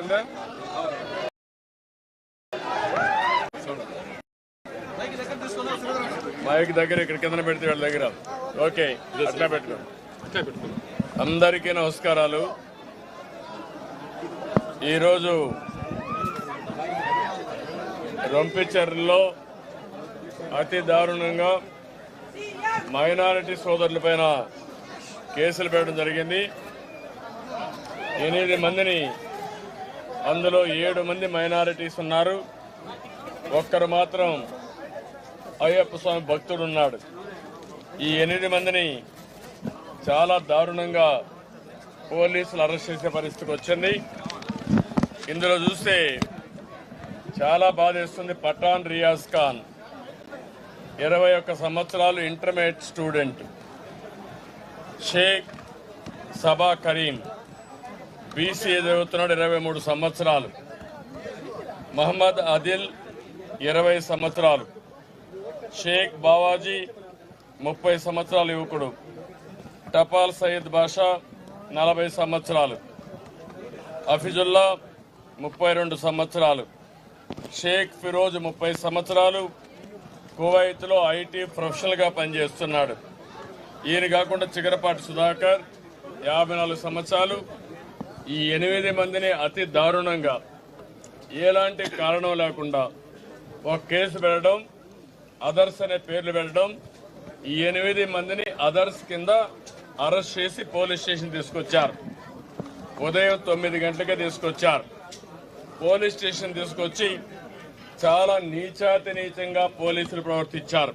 ఉందా మైక్ దగ్గర ఇక్కడ కింద పెడితే వాళ్ళ దగ్గర. ఓకే అట్లా పెట్టుకో. అందరికీ నమస్కారాలు. ఈరోజు రొంపిచర్లో అతి దారుణంగా మైనారిటీ సోదరుల పైన కేసులు పెట్టడం జరిగింది. ఎనిమిది మందిని అందులో ఏడు మంది మైనారిటీస్ ఉన్నారు. ఒక్కరు మాత్రం అయ్యప్ప స్వామి భక్తుడు ఉన్నాడు. ఈ ఎనిమిది మందిని చాలా దారుణంగా పోలీసులు అరెస్ట్ చేసే పరిస్థితికి వచ్చింది. ఇందులో చూస్తే చాలా బాధేస్తుంది పఠాన్ రియాజ్ ఖాన్. ఇరవై ఒక్క సంవత్సరాలు intermediate student. Shaik Saba Kareem. BC చదువుతున్నాడు ఇరవై మూడు సంవత్సరాలు. మహమ్మద్ అదిల్ ఇరవై సంవత్సరాలు. షేక్ బావాజీ ముప్పై సంవత్సరాల యువకుడు. టపాల్ సయ్యద్ బాషా నలభై సంవత్సరాలు. అఫిజుల్లా ముప్పై రెండు సంవత్సరాలు. షేక్ ఫిరోజ్ ముప్పై సంవత్సరాలు. కువైత్లో ఐటీ ప్రొఫెషనల్గా పనిచేస్తున్నాడు. ఈయన కాకుండా చిగరపాటి సుధాకర్ యాభై నాలుగు సంవత్సరాలు. ఈ ఎనిమిది మందిని అతి దారుణంగా ఎలాంటి కారణం లేకుండా ఒక కేసు పెట్టడం అదర్స్ అనే పేర్లు పెట్టడం ఈ ఎనిమిది మందిని అదర్స్ కింద అరెస్ట్ చేసి పోలీస్ స్టేషన్ తీసుకొచ్చారు. ఉదయం తొమ్మిది గంటలకే తీసుకొచ్చారు. పోలీస్ స్టేషన్ తీసుకొచ్చి చాలా నీచాతి నీచంగా పోలీసులు ప్రవర్తించారు.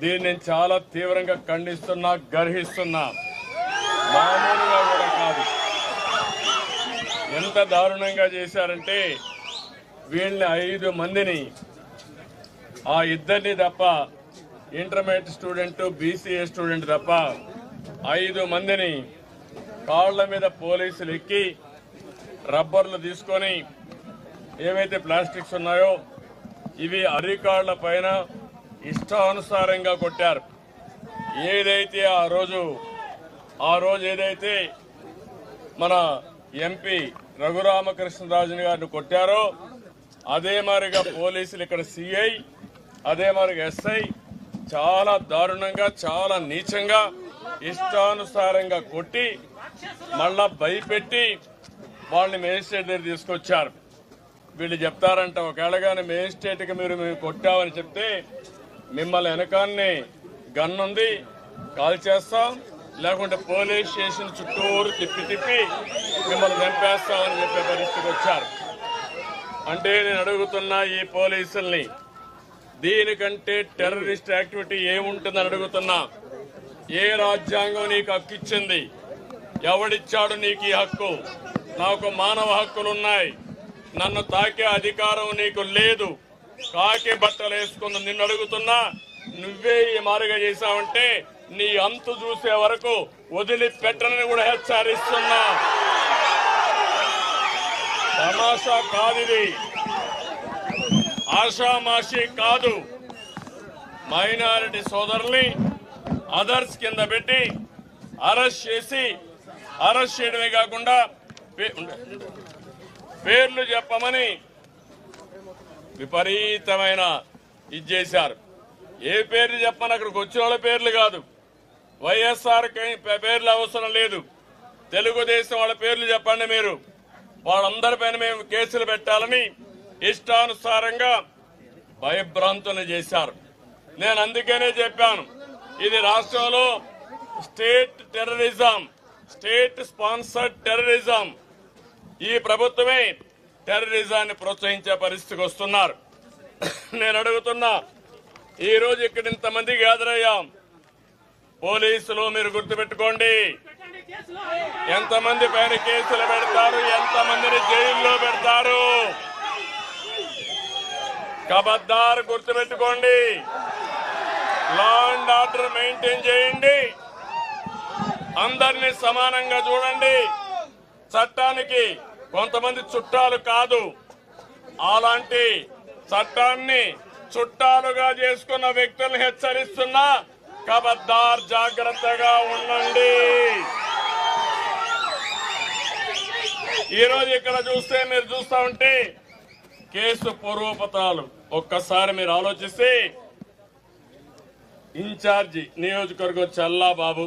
దీన్ని నేను చాలా తీవ్రంగా ఖండిస్తున్నా గర్హిస్తున్నా. మామూలుగా ఎంత దారుణంగా చేశారంటే వీళ్ళని ఐదు మందిని ఆ ఇద్దరిని తప్ప ఇంటర్మీడియట్ స్టూడెంట్ బీసీఏ స్టూడెంట్ తప్ప ఐదు మందిని కాళ్ళ మీద పోలీసులు ఎక్కి రబ్బర్లు తీసుకొని ఏవైతే ప్లాస్టిక్స్ ఉన్నాయో ఇవి అరికాళ్ళ పైన ఇష్టానుసారంగా కొట్టారు. ఏదైతే ఆ రోజు ఆ రోజు ఏదైతే మన ఎంపీ రఘురామకృష్ణరాజుని గారిని కొట్టారో. అదే మారిగా పోలీసులు ఇక్కడ సిఐ అదే మారిగా ఎస్ఐ. చాలా దారుణంగా చాలా నీచంగా ఇష్టానుసారంగా కొట్టి మళ్ళా భయపెట్టి వాళ్ళని మేజిస్ట్రేట్ దగ్గర తీసుకొచ్చారు. వీళ్ళు చెప్తారంట ఒకవేళగానే మేజిస్ట్రేట్కి మీరు మేము కొట్టామని చెప్తే మిమ్మల్ని వెనకాన్ని గన్ ఉంది కాల్ చేస్తాం లేకుంటే పోలీస్ స్టేషన్ చుట్టూరు తిప్పి తిప్పి మిమ్మల్ని చంపేస్తామని చెప్పే పరిస్థితికి వచ్చారు. అంటే నేను అడుగుతున్నా ఈ పోలీసుల్ని దీనికంటే టెర్రరిస్ట్ యాక్టివిటీ ఏముంటుందని అడుగుతున్నా. ఏ రాజ్యాంగం నీకు హక్కు ఇచ్చింది? ఎవడిచ్చాడు నీకు ఈ హక్కు? నాకు మానవ హక్కులు ఉన్నాయి నన్ను తాకే అధికారం నీకు లేదు. కాకి బట్టలు వేసుకున్న నిన్ను అడుగుతున్నా నువ్వే ఈ మారుగా చేశావంటే నీ అంతు చూసే వరకు వదిలిపెట్టనని కూడా హెచ్చరిస్తున్నా. తమాషా కాదిది. ఆషామాషి కాదు. మైనారిటీ సోదరుల్ని అదర్స్ కింద పెట్టి అరెస్ట్ చేసి అరెస్ట్ చేయడమే కాకుండా పే- పేర్లు చెప్పమని విపరీతమైన ఇది చేశారు. ఏ పేర్లు చెప్పని అక్కడికి వచ్చిన వాళ్ళ పేర్లు కాదు. వైఎస్ఆర్కి పేర్లు అవసరం లేదు. తెలుగుదేశం వాళ్ళ పేర్లు చెప్పండి మీరు. వాళ్ళందరిపైన మేము కేసులు పెట్టాలని ఇష్టానుసారంగా భయభ్రాంతులు చేశారు. నేను అందుకనే చెప్పాను. ఇది రాష్ట్రంలో state terrorism state sponsored terrorism. ఈ ప్రభుత్వమే టెర్రరిజాన్ని ప్రోత్సహించే పరిస్థితికి వస్తున్నారు. నేను అడుగుతున్నా ఈ రోజు ఇక్కడ ఇంతమంది గ్యాదర్ అయ్యాం పోలీసులు మీరు గుర్తుపెట్టుకోండి. ఎంతమంది పైన కేసులు పెడతారు ఎంతమందిని జైల్లో పెడతారు? కబద్దార్ గుర్తుపెట్టుకోండి. లా అండ్ ఆర్డర్ మెయింటైన్ చేయండి. అందరినీ సమానంగా చూడండి. చట్టానికి కొంతమంది చుట్టాలు కాదు. అలాంటి చట్టాన్ని చుట్టాలుగా చేసుకున్న వ్యక్తులను హెచ్చరిస్తున్నా కబద్దార్ జాగ్రత్తగా ఉండండి. ఈ రోజు ఇక్కడ చూస్తే మీరు చూస్తా ఉంటే కేసు పూర్వపత్రాలు ఒక్కసారి మీరు ఆలోచిస్తే ఇన్ఛార్జి నియోజకవర్గం చల్లాబాబు.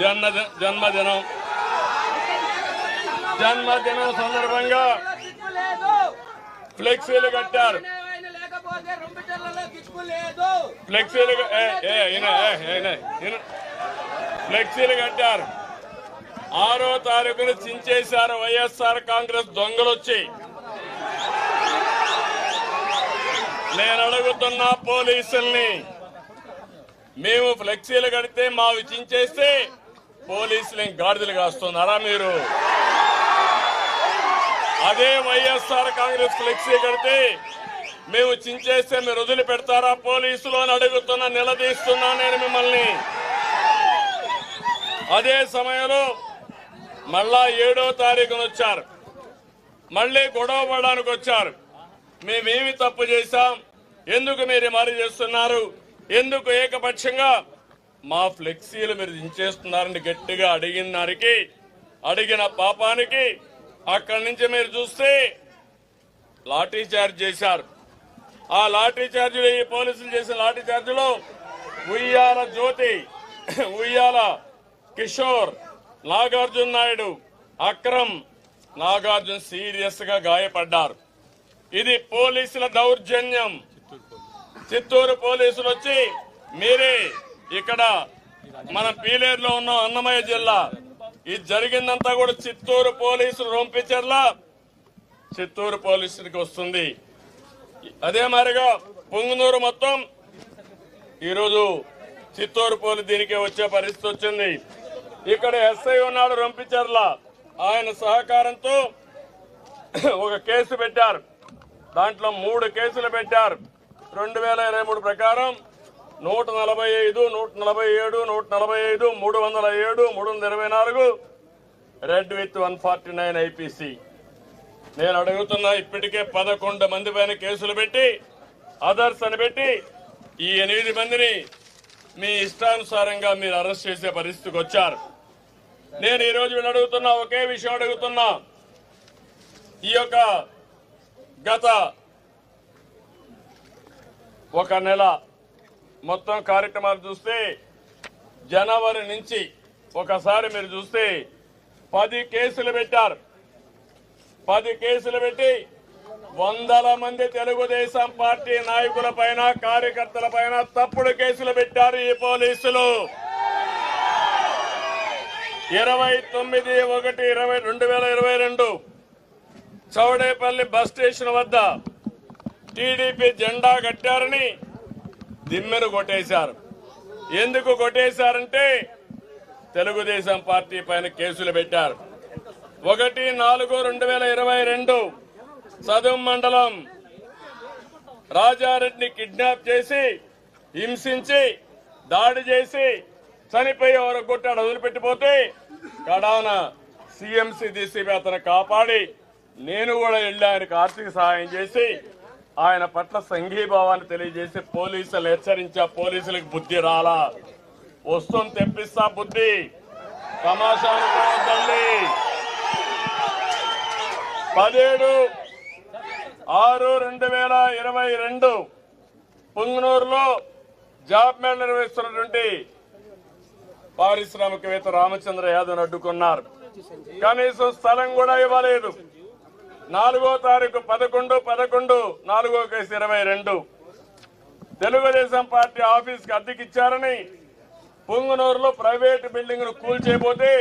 జన్మ జన్మదినం. జన్మదినం సందర్భంగా ఫ్లెక్సీలు కట్టారు ఆయన లేకపోతే రొంపిటర్లలో దిక్కులేదు ఫ్లెక్సీలు. ఫ్లెక్సీలు కట్టారు. ఆరో తారీఖున చించేశారు వైఎస్ఆర్ కాంగ్రెస్ దొంగలు వచ్చి నేను అడుగుతున్నా పోలీసుల్ని మేము ఫ్లెక్సీలు కడితే మావి చించేస్తే పోలీసులు గాడిదలు కాస్తున్నారా మీరు? అదే వైఎస్ఆర్ కాంగ్రెస్ ఫ్లెక్సీ కడితే మేము చించేస్తే మీరు వదిలి పెడతారా? పోలీసులు అని అడుగుతున్నా నిలదీస్తున్నా నేను మిమ్మల్ని. అదే సమయంలో మళ్ళా ఏడో తారీఖున వచ్చారు. మళ్ళీ గొడవ పడడానికి వచ్చారు. మేమేమి తప్పు చేశాం? ఎందుకు మీరు మరి చేస్తున్నారు? ఎందుకు ఏకపక్షంగా? మా ఫ్లెక్సీలు మీరు దించేస్తున్నారని గట్టిగా అడిగిన దానికి అడిగిన పాపానికి అక్కడి నుంచి మీరు చూస్తే లాఠీ చార్జ్ చేశారు. ఆ లాఠీ ఛార్జీలు ఈ పోలీసులు చేసిన లాటరీ చార్జీలో ఉయ్యాల జ్యోతి ఉయ్యాల కిషోర్ నాగార్జున నాయుడు అక్రమ్ నాగార్జున సీరియస్గా గాయపడ్డారు. ఇది పోలీసుల దౌర్జన్యం. చిత్తూరు పోలీసులు వచ్చి మీరే ఇక్కడ మన పీలేరులో ఉన్న అన్నమయ్య జిల్లా. ఇది జరిగిందంతా కూడా చిత్తూరు పోలీసులు రొంపించర్లా? చిత్తూరు పోలీసులకి వస్తుంది. అదే మాదిరిగా పొంగునూరు మొత్తం ఈరోజు చిత్తూరు పోలీసు దీనికే వచ్చే పరిస్థితి వచ్చింది. ఇక్కడ ఎస్ఐ ఉన్నాడు రొంపిచర్ల ఆయన సహకారంతో ఒక కేసు పెట్టారు. దాంట్లో మూడు కేసులు పెట్టారు. రెండు వేల ఇరవై మూడు ప్రకారం నూట నలభై ఐదు నూట నలభై ఏడు నూట నలభై ఐదు మూడు వందల ఏడు మూడు వందల ఇరవై నాలుగు read with one forty nine IPC. నేను అడుగుతున్నా ఇప్పటికే పదకొండు మంది పైన కేసులు పెట్టి అదర్స్ అని పెట్టి ఈ ఎనిమిది మందిని మీ ఇష్టానుసారంగా మీరు అరెస్ట్ చేసే పరిస్థితికి వచ్చారు. నేను ఈరోజు వీళ్ళు అడుగుతున్నా ఒకే విషయం అడుగుతున్నా. ఈ యొక్క గత ఒక నెల మొత్తం కార్యక్రమాలు చూస్తే జనవరి నుంచి ఒకసారి మీరు చూస్తే పది కేసులు పెట్టారు. పది కేసులు పెట్టి వందల మంది తెలుగుదేశం పార్టీ నాయకుల పైన కార్యకర్తల పైన తప్పుడు కేసులు పెట్టారు ఈ పోలీసులు. ఇరవై తొమ్మిది ఒకటి ఇరవై రెండు వేల ఇరవై రెండు చౌడేపల్లి బస్ స్టేషన్ వద్ద టీడీపీ జెండా కట్టారని దిమ్మెను కొట్టేశారు. ఎందుకు కొట్టేశారంటే తెలుగుదేశం పార్టీ పైన కేసులు పెట్టారు. ఒకటి నాలుగు రెండు వేల ఇరవై రెండు సదుం మండలం రాజారెడ్డిని కిడ్నాప్ చేసి హింసించి దాడి చేసి చనిపోయి ఎవరు కొట్టాడు వదిలిపెట్టిపోతే కడాన సిఎంసి డీసీపీ అతను కాపాడి నేను కూడా వెళ్ళి ఆయనకు ఆర్థిక సహాయం చేసి ఆయన పట్ల సంఘీభావాన్ని తెలియజేసి పోలీసులు హెచ్చరించా పోలీసులకు బుద్ధి రాలా. వస్తుంది తెప్పిస్తా బుద్ధి. తమాషా అనుకోవద్దండి. పదిహేడు ఆరు రెండు వేల ఇరవై రెండు పుంగనూరులో జాబ్ మేళ నిర్వహిస్తున్నటువంటి పారిశ్రామికవేత్త రామచంద్ర యాదవ్ అడ్డుకున్నారు. కనీసం స్థలం కూడా ఇవ్వలేదు. నాలుగో తారీఖు పదకొండు పదకొండు నాలుగో కేసు ఇరవై రెండు. తెలుగుదేశం పార్టీ ఆఫీస్కి అద్దెకిచ్చారని పుంగనూరులో ప్రైవేట్ బిల్డింగ్ను కూల్చేయబోతే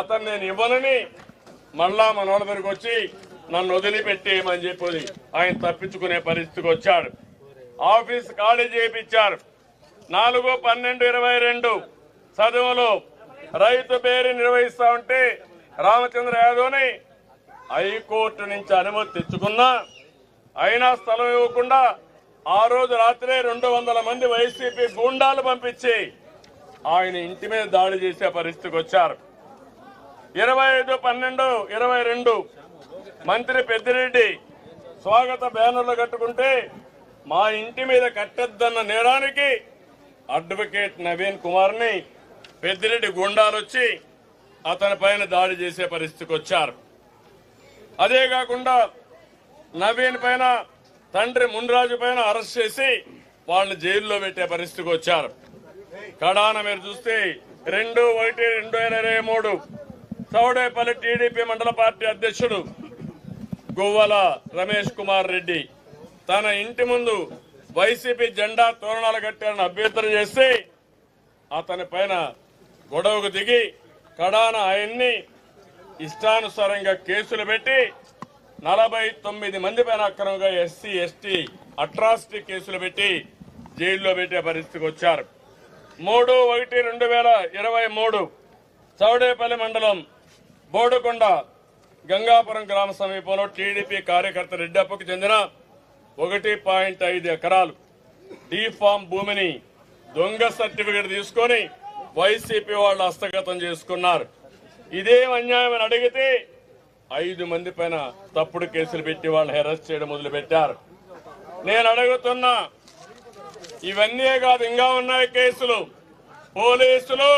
అతను నేను ఇవ్వనని మళ్ళా మన దగ్గరికి వచ్చి నన్ను వదిలిపెట్టేయమని చెప్పి ఆయన తప్పించుకునే పరిస్థితికి వచ్చాడు. ఆఫీస్ ఖాళీ చేయించారు. నాలుగు పన్నెండు ఇరవై రెండు చదువులో రైతు పేరు నిర్వహిస్తా ఉంటే రామచంద్ర యాదవ్ని హైకోర్టు నుంచి అనుమతి తెచ్చుకున్నా. అయినా స్థలం ఇవ్వకుండా ఆ రోజు రాత్రే రెండు వందల మంది వైసీపీ గూండాలు పంపించి ఆయన ఇంటి మీద దాడి చేసే పరిస్థితికి వచ్చారు. ఇరవై ఐదు పన్నెండు ఇరవై రెండు. మంత్రి పెద్దిరెడ్డి స్వాగత బ్యానర్లు కట్టుకుంటే మా ఇంటి మీద కట్టద్దన్న నేరానికి అడ్వకేట్ నవీన్ కుమార్ని పెద్దిరెడ్డి గుండాలు వచ్చి అతని పైన దాడి చేసే పరిస్థితికి వచ్చారు. అదే కాకుండా నవీన్ పైన తండ్రి మున్రాజు పైన అరెస్ట్ చేసి వాళ్ళని జైల్లో పెట్టే పరిస్థితికి వచ్చారు. కడాన మీరు చూస్తే రెండు ఒకటి రెండు వేల ఇరవై మూడు. చౌడేపల్లి టీడీపీ మండల పార్టీ అధ్యక్షుడు గువ్వల రమేష్ కుమార్ రెడ్డి తన ఇంటి ముందు వైసీపీ జెండా తోరణాలు కట్టారని అభ్యర్థన చేసి అతని పైన గొడవకు దిగి కడాన ఆయన్ని ఇష్టానుసారంగా కేసులు పెట్టి నలభై తొమ్మిది మంది పైన అక్రమంగా ఎస్సీ ఎస్టీ అట్రాసిటీ కేసులు పెట్టి జైల్లో పెట్టే పరిస్థితికి వచ్చారు. మూడు ఒకటి రెండు వేల ఇరవై మూడు చౌడేపల్లి మండలం బోడుకొండ గంగాపురం గ్రామ సమీపంలో టీడీపీ కార్యకర్త రెడ్డప్పకు చెందిన ఒకటి పాయింట్ ఐదు ఎకరాలు డీఫామ్ భూమిని దొంగ సర్టిఫికేట్ తీసుకొని వైసీపీ వాళ్ళు హస్తగతం చేసుకున్నారు. ఇదేం అన్యాయం అని అడిగితే ఐదు మంది పైన తప్పుడు కేసులు పెట్టి వాళ్ళని హెరస్ట్ చేయడం మొదలుపెట్టారు. నేను అడుగుతున్నా ఇవన్నీ కాదు ఇంకా ఉన్నాయి కేసులు. పోలీసులు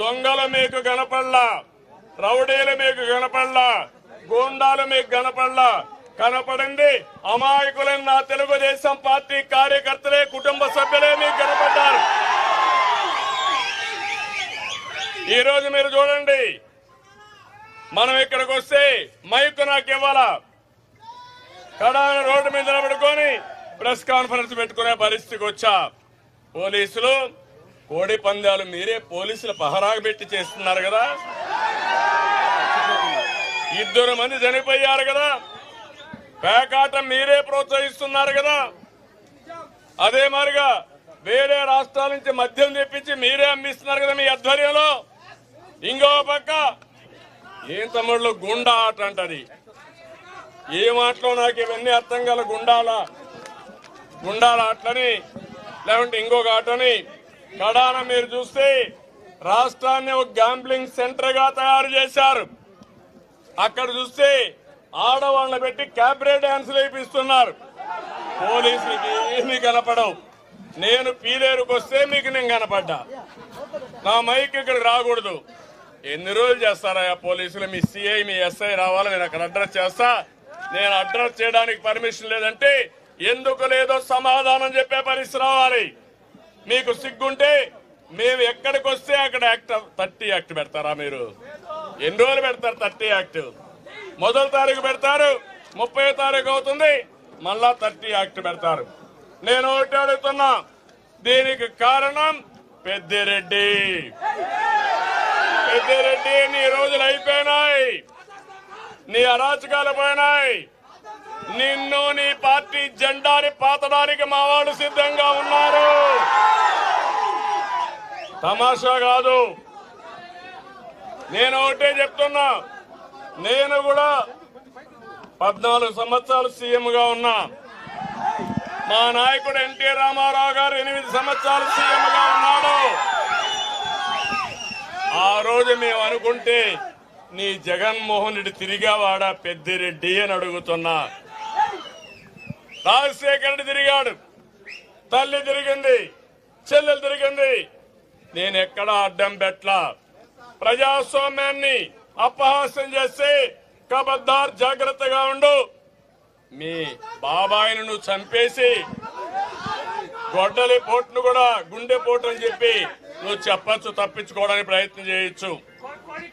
దొంగలు మీకు కనపడలా. రౌడీలు మీకు కనపడలా గూండాలు మీకు కనపడలా. కనపడింది అమాయకులైన నా తెలుగుదేశం పార్టీ కార్యకర్తలే కుటుంబ సభ్యులే మీకు కనపడ్డారు. ఈ రోజు మీరు చూడండి మనం ఇక్కడికి వస్తే మైక్ నాకు ఇవ్వాలా? కడాన రోడ్డు మీద నిలబడుకొని ప్రెస్ కాన్ఫరెన్స్ పెట్టుకునే పరిస్థితికి వచ్చా. పోలీసులు కోడి పందాలు మీరే పోలీసులు పహరాగా పెట్టి చేస్తున్నారు కదా? ఇద్దరు మంది చనిపోయారు కదా. పేకాట మీరే ప్రోత్సహిస్తున్నారు కదా. అదే మారిగా వేరే రాష్ట్రాల నుంచి మద్యం తెప్పించి మీరే అమ్మిస్తున్నారు కదా మీ ఆధ్వర్యంలో. ఇంకో పక్క ఏం తమ్ముళ్ళు గుండా ఆట అంటది. ఏ మాటలో నాకు ఇవన్నీ అర్థం గల గుండాల గుండాల ఆటలని లేకుంటే ఇంకొక ఆటని. కడాన మీరు చూస్తే రాష్ట్రాన్ని ఒక గ్యాంబ్లింగ్ సెంటర్గా తయారు చేశారు. అక్కడ చూస్తే ఆడవాళ్ళని పెట్టి క్యాబ్రే డాన్సులు వేపిస్తున్నారు. పోలీసులకి ఏమీ కనపడవు. నేను పీలేరుకు వస్తే మీకు నేను కనపడ్డా. నా మైక్ ఇక్కడికి రాకూడదు. ఎన్ని రోజులు చేస్తారా పోలీసులు? మీ సిఐ మీ ఎస్ఐ రావాలి నేను అక్కడ అడ్రస్ చేస్తా. నేను అడ్రస్ చేయడానికి పర్మిషన్ లేదంటే ఎందుకు లేదో సమాధానం చెప్పే పరిస్థితి రావాలి. మీకు సిగ్గుంటే మేము ఎక్కడికి వస్తే అక్కడ యాక్ట్ థర్టీ యాక్ట్ పెడతారా మీరు? ఎన్ని రోజులు పెడతారు థర్టీ యాక్ట్? మొదటి తారీఖు పెడతారు ముప్పై తారీఖు అవుతుంది మళ్ళా థర్టీ యాక్ట్ పెడతారు. నేను ఒకటి అడుగుతున్నా దీనికి కారణం పెద్దిరెడ్డి. పెద్దిరెడ్డి నీ రోజులు అయిపోయినాయి. నీ అరాచకాలు పోయినాయి. నిన్ను నీ పార్టీ జెండాని పాతడానికి మా వాళ్ళు సిద్ధంగా ఉన్నారు. తమాషా కాదు. నేను ఒకటే చెప్తున్నా. నేను కూడా పద్నాలుగు సంవత్సరాలు సీఎంగా ఉన్నా. మా నాయకుడు ఎన్టీ రామారావు గారు ఎనిమిది సంవత్సరాలు సీఎంగా ఉన్నాడు. ఆ రోజు మేము అనుకుంటే నీ జగన్మోహన్ రెడ్డి తిరిగావాడా పెద్దిరెడ్డి అని అడుగుతున్నా. రాజశేఖర రెడ్డి తిరిగాడు. తల్లి తిరిగింది. చెల్లెలు తిరిగింది. నేను ఎక్కడ అడ్డం పెట్టలా? ప్రజాస్వామ్యాన్ని అపహాస్యం చేస్తే కబద్దార్ జాగ్రత్తగా ఉండు. మీ బాబాయిను నువ్వు చంపేసి గొడ్డలి పోటును కూడా గుండె పోటు అని చెప్పి నువ్వు చెప్పచ్చు తప్పించుకోవడానికి ప్రయత్నం చేయొచ్చు.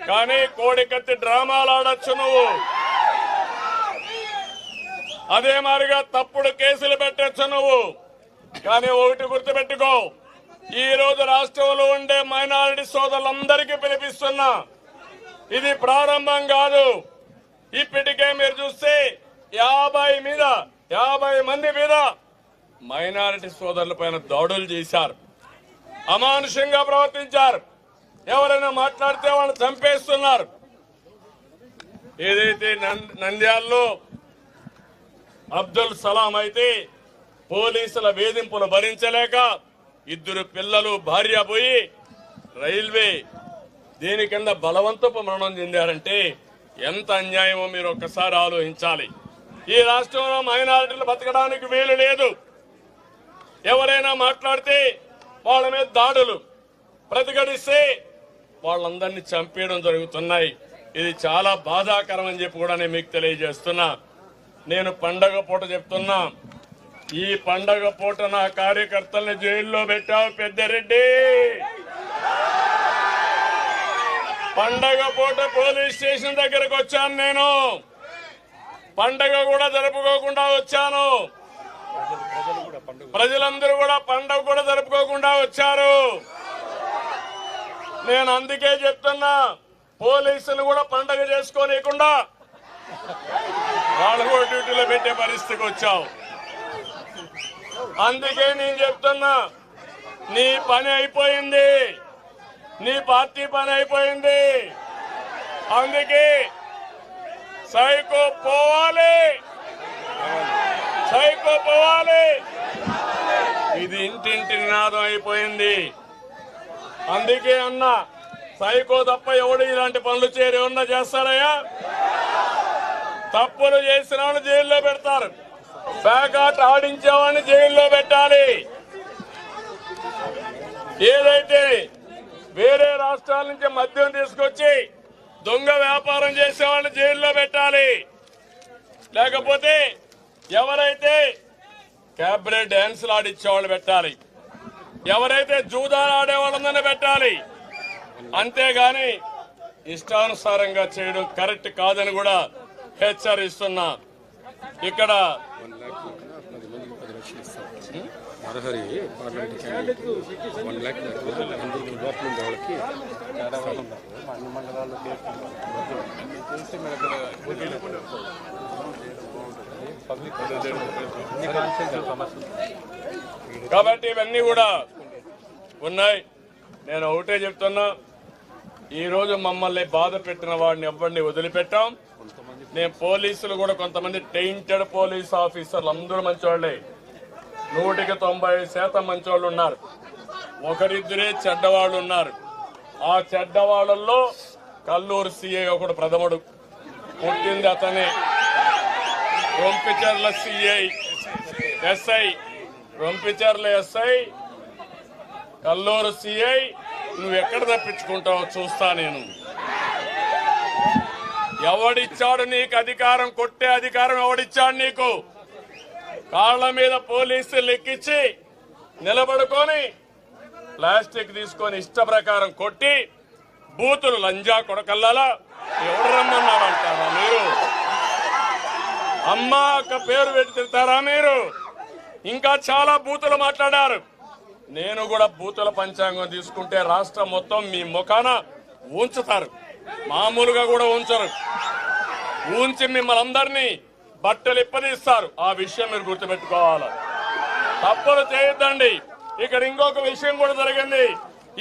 కానీ కోడికత్తి డ్రామాలు ఆడచ్చు నువ్వు. అదే మాదిరిగా తప్పుడు కేసులు పెట్టచ్చు నువ్వు. కానీ ఒకటి గుర్తుపెట్టుకో. ఈ రోజు రాష్ట్రంలో ఉండే మైనారిటీ సోదరులందరికీ పిలిపిస్తున్నా. ఇది ప్రారంభం కాదు. ఇప్పటికే మీరు చూస్తే యాభై మీద యాభై మంది మీద మైనారిటీ సోదరుల పైన దాడులు చేశారు. అమానుషంగా ప్రవర్తించారు. ఎవరైనా మాట్లాడితే వాళ్ళు చంపేస్తున్నారు. ఏదైతే నంద్యాల్లో అబ్దుల్ సలాం అయితే పోలీసుల వేధింపులు భరించలేక ఇద్దరు పిల్లలు భార్య పోయి రైల్వే దీని కింద బలవంతపు మరణం చెందారంటే ఎంత అన్యాయమో మీరు ఒక్కసారి ఆలోచించాలి. ఈ రాష్ట్రంలో మైనారిటీలు బతకడానికి వీలు లేదు. ఎవరైనా మాట్లాడితే వాళ్ళ మీద దాడులు ప్రతిఘటిస్తే వాళ్ళందరినీ చంపేయడం జరుగుతున్నాయి. ఇది చాలా బాధాకరం అని చెప్పి కూడా నేను మీకు తెలియజేస్తున్నా. నేను పండగ పూట చెప్తున్నా. ఈ పండగ పూట నా కార్యకర్తల్ని జైల్లో పెట్టావు పెద్దరెడ్డి. పండగ పూట పోలీస్ స్టేషన్ దగ్గరకు వచ్చాను నేను. పండగ కూడా జరుపుకోకుండా వచ్చాను. ప్రజలందరూ కూడా పండగ కూడా జరుపుకోకుండా వచ్చారు. నేను అందుకే చెప్తున్నా పోలీసులు కూడా పండగ చేసుకోలేకుండా వాళ్ళు కూడా డ్యూటీలో పెట్టే పరిస్థితికి వచ్చావు. అందుకే నేను చెప్తున్నా నీ పని అయిపోయింది. నీ పార్టీ పని అయిపోయింది. అందుకే సైకో పోవాలి. సైకో పోవాలి. ఇది ఇంటింటి నినాదం అయిపోయింది. అందుకే అన్న సైకో తప్ప ఎవడు ఇలాంటి పనులు చేరి ఏమన్నా చేస్తారయ్యా? తప్పులు చేసిన వాళ్ళు జైల్లో పెడతారు. బ్యాకాట్ ఆడించేవాడిని జైల్లో పెట్టాలి ఏదైతే వేరే రాష్ట్రాల నుంచి మద్యం తీసుకొచ్చి దొంగ వ్యాపారం చేసేవాళ్ళని జైల్లో పెట్టాలి. లేకపోతే ఎవరైతే క్యాబరెట్ డ్యాన్సులు ఆడిచ్చేవాళ్ళు పెట్టాలి. ఎవరైతే జూదాలు ఆడేవాళ్ళందరినీ పెట్టాలి. అంతేగాని ఇష్టానుసారంగా చేయడం కరెక్ట్ కాదని కూడా హెచ్చరిస్తున్నా. ఇక్కడ అర్హరి పార్లమెంట్ వన్ ల్యాక్ అందరికి లోపల వాళ్ళకి అన్ని మండలాల్లో కాబట్టి ఇవన్నీ కూడా ఉన్నాయి. నేను ఒకటే చెప్తున్నా ఈరోజు మమ్మల్ని బాధ పెట్టిన వాడిని ఎవరిని వదిలిపెట్టాం. నేను పోలీసులు కూడా కొంతమంది టెయింటెడ్ పోలీస్ ఆఫీసర్లు అందరూ మంచివాళ్ళే నూటికి తొంభై శాతం మంచివాళ్ళు ఉన్నారు. ఒకరిద్దరే చెడ్డవాళ్ళు ఉన్నారు. ఆ చెడ్డవాళ్ళల్లో కల్లూరు సీఏ ఒకడు ప్రథముడు. పుట్టింది అతనే. Rompicherla CI SI Rompicherla SI Kalluru CI నువ్వు ఎక్కడ తప్పించుకుంటావో చూస్తా నేను. ఎవడిచ్చాడు నీకు అధికారం? కొట్టే అధికారం ఎవడిచ్చాడు నీకు? కాళ్ళ మీద పోలీసులు లెక్కించి నిలబడుకొని ప్లాస్టిక్ తీసుకొని ఇష్ట ప్రకారం కొట్టి బూతులు లంజా కొడకల్లాలా? ఎవడు రమ్మన్నాడంటారా మీరు? అమ్మ అక్క పేరు పెట్టి తిడతారా మీరు? ఇంకా చాలా బూతులు మాట్లాడారు. నేను కూడా బూతుల పంచాంగం తీసుకుంటే రాష్ట్రం మొత్తం మీ ముఖాన ఉంచుతారు మామూలుగా కూడా ఉంచరు. ఉంచి మిమ్మల్ని అందరినీ బట్టలు ఇప్పదీస్తారు. ఆ విషయం మీరు గుర్తుపెట్టుకోవాలి. తప్పులు చేయొద్దండి. ఇక్కడ ఇంకొక విషయం కూడా జరిగింది.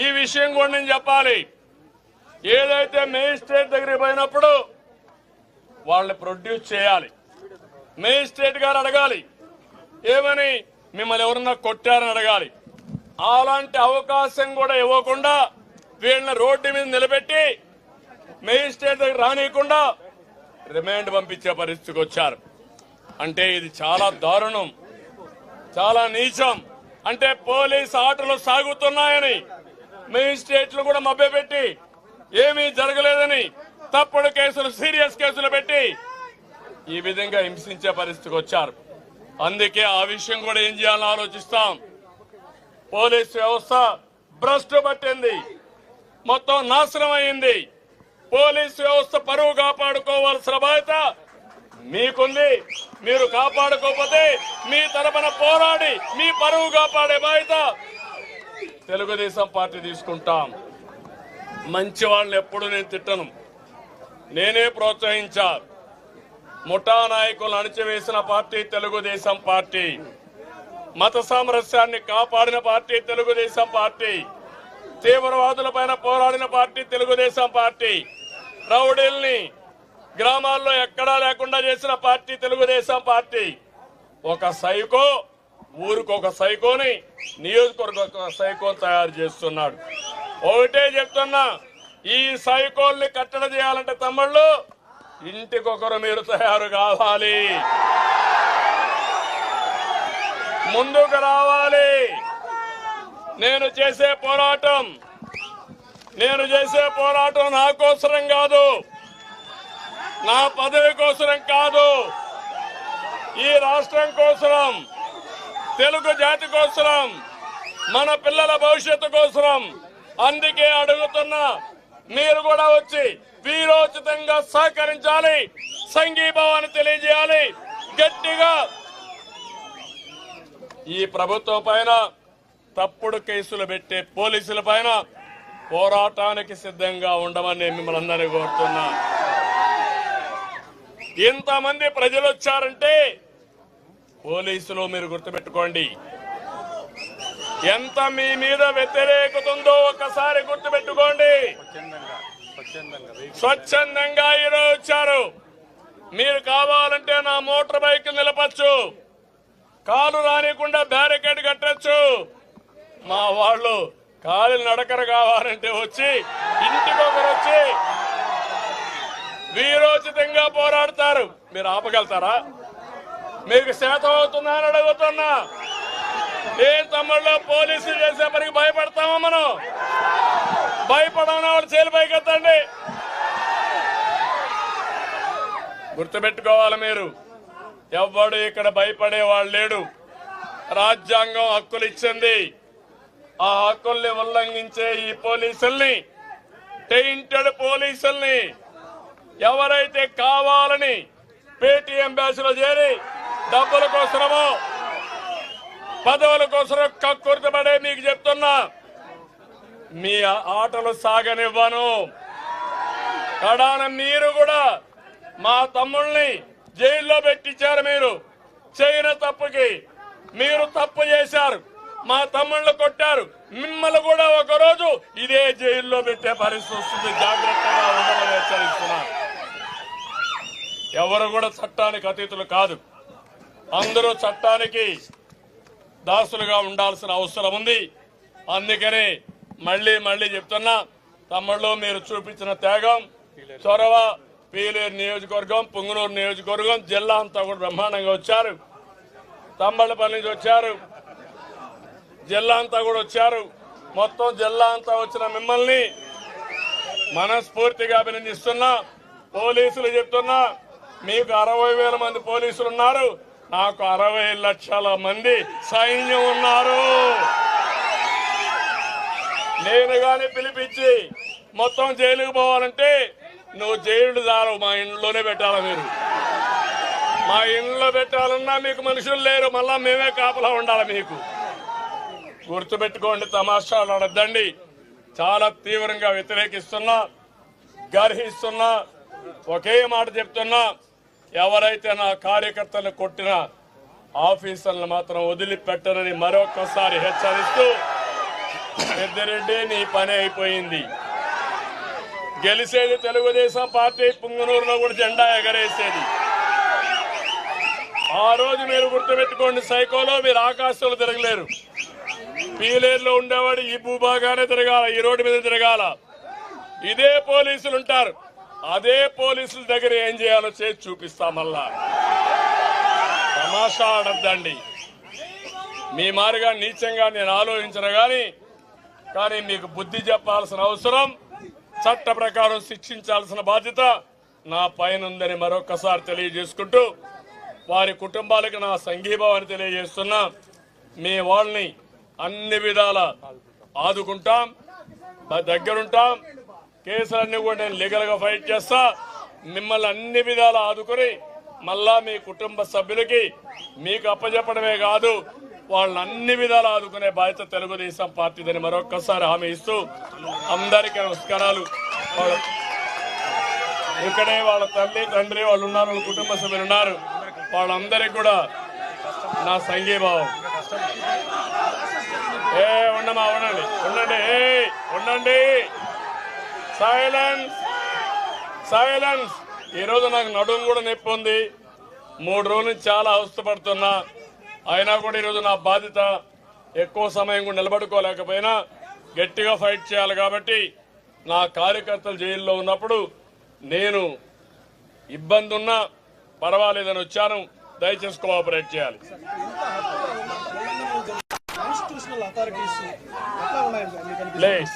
ఈ విషయం కూడా నేను చెప్పాలి. ఏదైతే మేజిస్ట్రేట్ దగ్గరికి పోయినప్పుడు వాళ్ళని ప్రొడ్యూస్ చేయాలి. మేజిస్ట్రేట్ గారు అడగాలి. ఏమని? మిమ్మల్ని ఎవరన్నా కొట్టారని అడగాలి. అలాంటి అవకాశం కూడా ఇవ్వకుండా వీళ్ళని రోడ్డు మీద నిలబెట్టి మేజిస్ట్రేట్ దగ్గర రానియకుండా రిమాండ్ పంపించే పరిస్థితికి వచ్చారు. అంటే ఇది చాలా దారుణం చాలా నీచం. అంటే పోలీస్ ఆటలు సాగుతున్నాయని మేజిస్ట్రేట్లు కూడా మభ్యపెట్టి ఏమీ జరగలేదని తప్పుడు కేసులు సీరియస్ కేసులు పెట్టి ఈ విధంగా హింసించే పరిస్థితికి వచ్చారు. అందుకే ఆ విషయం కూడా ఏం చేయాలని ఆలోచిస్తాం. పోలీస్ వ్యవస్థ భ్రష్టు పట్టింది మొత్తం నాశనం అయింది. పోలీస్ వ్యవస్థ పరువు కాపాడుకోవాల్సిన బాధ్యత మీకుంది. మీరు కాపాడుకోకపోతే మీ తరపున పోరాడి మీ పరువు కాపాడే బాధ్యత తెలుగుదేశం పార్టీ తీసుకుంటాం. మంచి వాళ్ళని ఎప్పుడు నేను తిట్టను. నేనే ప్రోత్సహించా ముఠా నాయకులను అణచివేసిన పార్టీ తెలుగుదేశం పార్టీ. మత సామరస్యాన్ని కాపాడిన పార్టీ తెలుగుదేశం పార్టీ. తీవ్రవాదుల పైన పోరాడిన పార్టీ తెలుగుదేశం పార్టీ. రౌడీల్ని గ్రామాల్లో ఎక్కడా లేకుండా చేసిన పార్టీ తెలుగుదేశం పార్టీ. ఒక సైకో ఊరికి ఒక సైకోని నియోజకవర్గ ఒక సైకో తయారు చేస్తున్నాడు. ఒకటే చెప్తున్నా ఈ సైకోల్ని కట్టడి చేయాలంటే తమ్ముళ్ళు ఇంటికొకరు మీరు తయారు కావాలి. ముందుకు రావాలి. నేను చేసే పోరాటం నేను చేసే పోరాటం నా కోసరం కాదు. నా పదవి కోసరం కాదు. ఈ రాష్ట్రం కోసరం తెలుగు జాతి కోసరం మన పిల్లల భవిష్యత్తు కోసరం. అందుకే అడుగుతున్నా మీరు కూడా వచ్చి వీరోచితంగా సహకరించాలి సంఘీభావాన్ని తెలియజేయాలి. గట్టిగా ఈ ప్రభుత్వం పైన తప్పుడు కేసులు పెట్టే పోలీసుల పైన పోరాటానికి సిద్ధంగా ఉండమని నేను మిమ్మల్ని అందరినీ కోరుతున్నా. ఇంతమంది ప్రజలు వచ్చారంటే పోలీసులు మీరు గుర్తుపెట్టుకోండి. ఎంత మీ మీద వ్యతిరేకత ఉందో ఒకసారి గుర్తుపెట్టుకోండి. స్వచ్ఛందంగా ఈరోజు వచ్చారు. మీరు కావాలంటే నా మోటార్ బైక్ నిలపచ్చు. కాలు రానికుండా బ్యారికేడ్ కట్టచ్చు. మా వాళ్ళు కాలు నడకరు కావాలంటే వచ్చి ఇంటికి ఒకరు వచ్చి వీరోచితంగా పోరాడతారు. మీరు ఆపగలుగుతారా? మీకు శాతం అవుతుందా అని అడుగుతున్నా. ఏం తమ్ముళ్ళు పోలీసులు చేసే పనికి భయపడతామా మనం? భయపడమని వాళ్ళు చేలు పైకెత్తండి. గుర్తుపెట్టుకోవాలి మీరు ఎవడు ఇక్కడ భయపడే వాళ్ళు లేడు. రాజ్యాంగం హక్కులు ఇచ్చింది. ఆ హక్కుల్ని ఉల్లంఘించే ఈ పోలీసుల్ని టెయింటెడ్ పోలీసుల్ని ఎవరైతే కావాలని పేటీఎం బ్యాచ్లో చేరి డబ్బుల కోసమో పదవుల కోసం కక్కుర్తపడే మీకు చెప్తున్నా మీ ఆటలు సాగనివ్వను. కడాన మీరు కూడా మా తమ్ముల్ని జైల్లో పెట్టించారు మీరు. చేయని తప్పుకి మీరు తప్పు చేశారు. మా తమ్ముళ్ళు కొట్టారు. మిమ్మల్ని కూడా ఒకరోజు ఇదే జైల్లో పెట్టే పరిస్థితి వస్తుంది. జాగ్రత్తగా ఉండమని హెచ్చరిస్తున్నా. ఎవరు కూడా చట్టానికి అతీతులు కాదు. అందరూ చట్టానికి దాసులుగా ఉండాల్సిన అవసరం ఉంది. అందుకని మళ్ళీ మళ్ళీ చెప్తున్నా తమ్ముళ్ళు మీరు చూపించిన త్యాగం చొరవ పీలేరు నియోజకవర్గం పుంగనూరు నియోజకవర్గం జిల్లా అంతా కూడా బ్రహ్మాండంగా వచ్చారు. తమ్మళ్ళపల్లి నుంచి వచ్చారు. జిల్లా అంతా కూడా వచ్చారు. మొత్తం జిల్లా అంతా వచ్చిన మిమ్మల్ని మనస్ఫూర్తిగా అభినందిస్తున్నా. పోలీసులు చెప్తున్నా మీకు అరవై వేల మంది పోలీసులు ఉన్నారు. నాకు అరవై లక్షల మంది సైన్యం ఉన్నారు. నేను కానీ పిలిపించి మొత్తం జైలుకు పోవాలంటే నువ్వు జైలు దారు మా ఇంట్లోనే పెట్టాలా మీరు? మా ఇంట్లో పెట్టాలన్నా మీకు మనుషులు లేరు. మళ్ళా మేమే కాపలా ఉండాలి మీకు? గుర్తుపెట్టుకోండి తమాషాలు అడద్దండి చాలా తీవ్రంగా వ్యతిరేకిస్తున్నా గర్హిస్తున్నా ఒకే మాట చెప్తున్నా ఎవరైతే నా కార్యకర్తలను కొట్టిన ఆఫీసర్లను మాత్రం వదిలిపెట్టరని మరొకసారి హెచ్చరిస్తూ పెద్దిరెడ్డి నీ పని అయిపోయింది. గెలిచేది తెలుగుదేశం పార్టీ పుంగనూరులో కూడా జెండా ఎగరేసేది. ఆ రోజు మీరు గుర్తుపెట్టుకోండి సైకోలో మీరు ఆకాశంలో తిరగలేరు. పీలేరులో ఉండేవాడు ఈ భూభాగానే తిరగాల ఈ రోడ్డు మీద తిరగాల. ఇదే పోలీసులు ఉంటారు. అదే పోలీసుల దగ్గర ఏం చేయాలో చేసి చూపిస్తా మళ్ళా. తమాషా ఆడద్దండి. మీ మారుగా నీచంగా నేను ఆలోచించను గాని కానీ మీకు బుద్ధి చెప్పాల్సిన అవసరం చట్ట ప్రకారం శిక్షించాల్సిన బాధ్యత నా పైన ఉందని మరొకసారి తెలియజేసుకుంటూ వారి కుటుంబాలకు నా సంఘీభావాన్ని తెలియజేస్తున్నా. మీ వాళ్ళని అన్ని విధాల ఆదుకుంటాం మా దగ్గరుంటాం. కేసులన్నీ కూడా నేను లీగల్గా ఫైట్ చేస్తా. మిమ్మల్ని అన్ని విధాలు ఆదుకొని మళ్ళా మీ కుటుంబ సభ్యులకి మీకు అప్పచెప్పడమే కాదు వాళ్ళని అన్ని విధాలు ఆదుకునే బాధ్యత తెలుగుదేశం పార్టీదని మరొక్కసారి హామీ ఇస్తూ అందరికీ నమస్కారాలు. ఇక్కడే వాళ్ళ తల్లి తండ్రి వాళ్ళు ఉన్నారు వాళ్ళ కుటుంబ సభ్యులు ఉన్నారు. వాళ్ళందరికీ కూడా నా సంఘీభావం. ఏ ఉండమా ఉండండి. ఉండండి. ఉండండి. సైలెన్స్ సైలెన్స్ ఈరోజు నాకు నడుము కూడా నొప్పి ఉంది. మూడు రోజుల నుంచి చాలా అవస్థపడుతున్నా. అయినా కూడా ఈరోజు నా బాధ్యత ఎక్కువ సమయం కూడా నిలబడుకోలేకపోయినా గట్టిగా ఫైట్ చేయాలి కాబట్టి నా కార్యకర్తలు జైల్లో ఉన్నప్పుడు నేను ఇబ్బంది ఉన్నా పర్వాలేదని వచ్చాను. దయచేసి కోఆపరేట్ చేయాలి. కాన్స్టిట్యూషనల్ అథారిటీస్ ఎట్లా ఉన్నాయి ప్లీజ్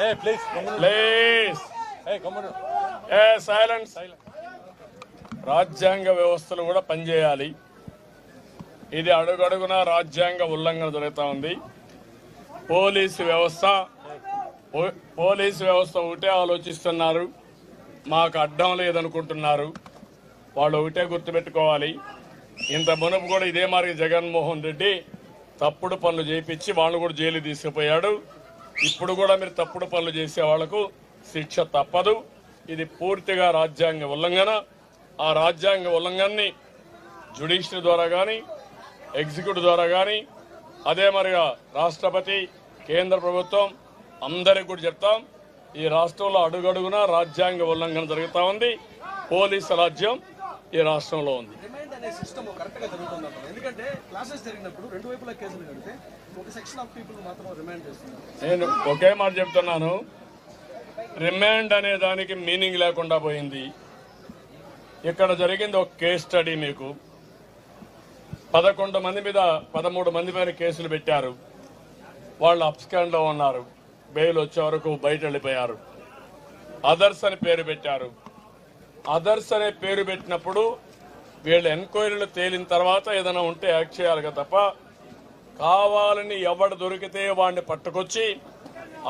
ఏ ప్లీజ్ ప్లీజ్ ఏ కమ్ముడు ఏ సైలెంట్ రాజ్యాంగ వ్యవస్థలు కూడా పనిచేయాలి. ఇది అడుగడుగున రాజ్యాంగ ఉల్లంఘన జరుగుతూ ఉంది. పోలీసు వ్యవస్థ పో- పోలీసు వ్యవస్థ ఒకటే ఆలోచిస్తున్నారు. మాకు అడ్డం లేదనుకుంటున్నారు. వాళ్ళు ఒకటే గుర్తుపెట్టుకోవాలి. ఇంత మునుపు కూడా ఇదే మరి జగన్మోహన్ రెడ్డి తప్పుడు పనులు చేయించి వాళ్ళు కూడా జైలు తీసుకుపోయాడు. ఇప్పుడు కూడా మీరు తప్పుడు పనులు చేసే వాళ్ళకు శిక్ష తప్పదు. ఇది పూర్తిగా రాజ్యాంగ ఉల్లంఘన. ఆ రాజ్యాంగ ఉల్లంఘనని జ్యుడిషియరీ ద్వారా కానీ ఎగ్జిక్యూటివ్ ద్వారా కానీ అదే మరిగా రాష్ట్రపతి కేంద్ర ప్రభుత్వం అందరికి కూడా చెప్తాం. ఈ రాష్ట్రంలో అడుగడుగున రాజ్యాంగ ఉల్లంఘన జరుగుతూ ఉంది. పోలీసు రాజ్యం ఈ రాష్ట్రంలో ఉంది. అనే సిస్టమ్ కరెక్ట్గా జరుగుతుంది అప్పుడు ఎందుకంటే క్లాసెస్ జరిగినప్పుడు రెండు వైపులా కేసులు కడితే ఒక సెక్షన్ ఆఫ్ పీపుల్ మాత్రం రిమాండ్ చేస్తున్నారు. నేను ఒకే మాట చెప్తున్నాను. రిమాండ్ అనే దానికి మీనింగ్ లేకుండా పోయింది. ఇక్కడ జరిగింది ఒక కేస్ స్టడీ మీకు. పదకొండు మంది మీద పదమూడు మంది పైన కేసులు పెట్టారు. వాళ్ళు అప్స్కాండ్లో ఉన్నారు. బెయిల్ వచ్చే వరకు బయట వెళ్ళిపోయారు. అదర్స్ అని పేరు పెట్టారు. అదర్స్ అనే పేరు పెట్టినప్పుడు వీళ్ళ ఎంక్వైరీలు తేలిన తర్వాత ఏదైనా ఉంటే యాక్ట్ చేయాలి కదా తప్ప కావాలని ఎవడు దొరికితే వాడిని పట్టుకొచ్చి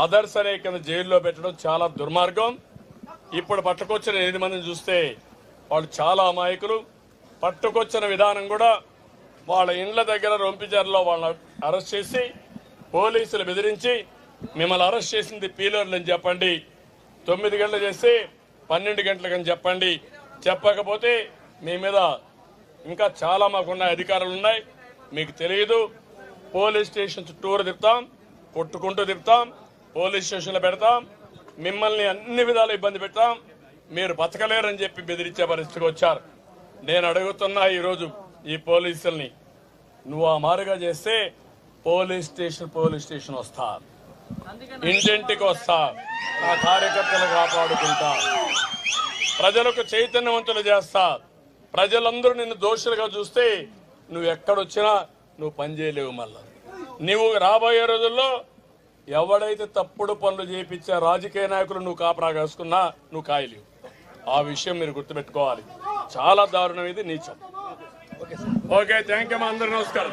అదర్స్ అనే కింద జైల్లో పెట్టడం చాలా దుర్మార్గం. ఇప్పుడు పట్టుకొచ్చిన ఎనిమిది మందిని చూస్తే వాళ్ళు చాలా అమాయకులు. పట్టుకొచ్చిన విధానం కూడా వాళ్ళ ఇండ్ల దగ్గర రొంపిజర్లో వాళ్ళని అరెస్ట్ చేసి పోలీసులు బెదిరించి మిమ్మల్ని అరెస్ట్ చేసింది పీలర్లు అని చెప్పండి. తొమ్మిది గంటలు చేస్తే పన్నెండు గంటలకని చెప్పండి. చెప్పకపోతే మీ మీద ఇంకా చాలా మాకున్న అధికారులు ఉన్నాయి మీకు తెలియదు పోలీస్ స్టేషన్ చుట్టూరు తిప్పుతాం కొట్టుకుంటూ తిప్పుతాం పోలీస్ స్టేషన్లో పెడతాం మిమ్మల్ని అన్ని విధాలు ఇబ్బంది పెడతాం. మీరు బతకలేరని చెప్పి బెదిరించే పరిస్థితికి వచ్చారు. నేను అడుగుతున్నా ఈరోజు ఈ పోలీసుల్ని నువ్వు ఆ మారుగా చేస్తే పోలీస్ స్టేషన్ పోలీస్ స్టేషన్ వస్తా. ఇంటింటికి వస్తా. నా కార్యకర్తలు కాపాడుకుంటా. ప్రజలకు చైతన్యవంతులు చేస్తా. ప్రజలందరూ నిన్ను దోషులుగా చూస్తే నువ్వు ఎక్కడొచ్చినా నువ్వు పనిచేయలేవు మళ్ళా. నువ్వు రాబోయే రోజుల్లో ఎవడైతే తప్పుడు పనులు చేయించే రాజకీయ నాయకులు నువ్వు కాపరా కాసుకున్నా నువ్వు కాయలేవు. ఆ విషయం మీరు గుర్తుపెట్టుకోవాలి. చాలా దారుణం ఇది నీచం. ఓకే థ్యాంక్ యూ మా అందరూ నమస్కారం.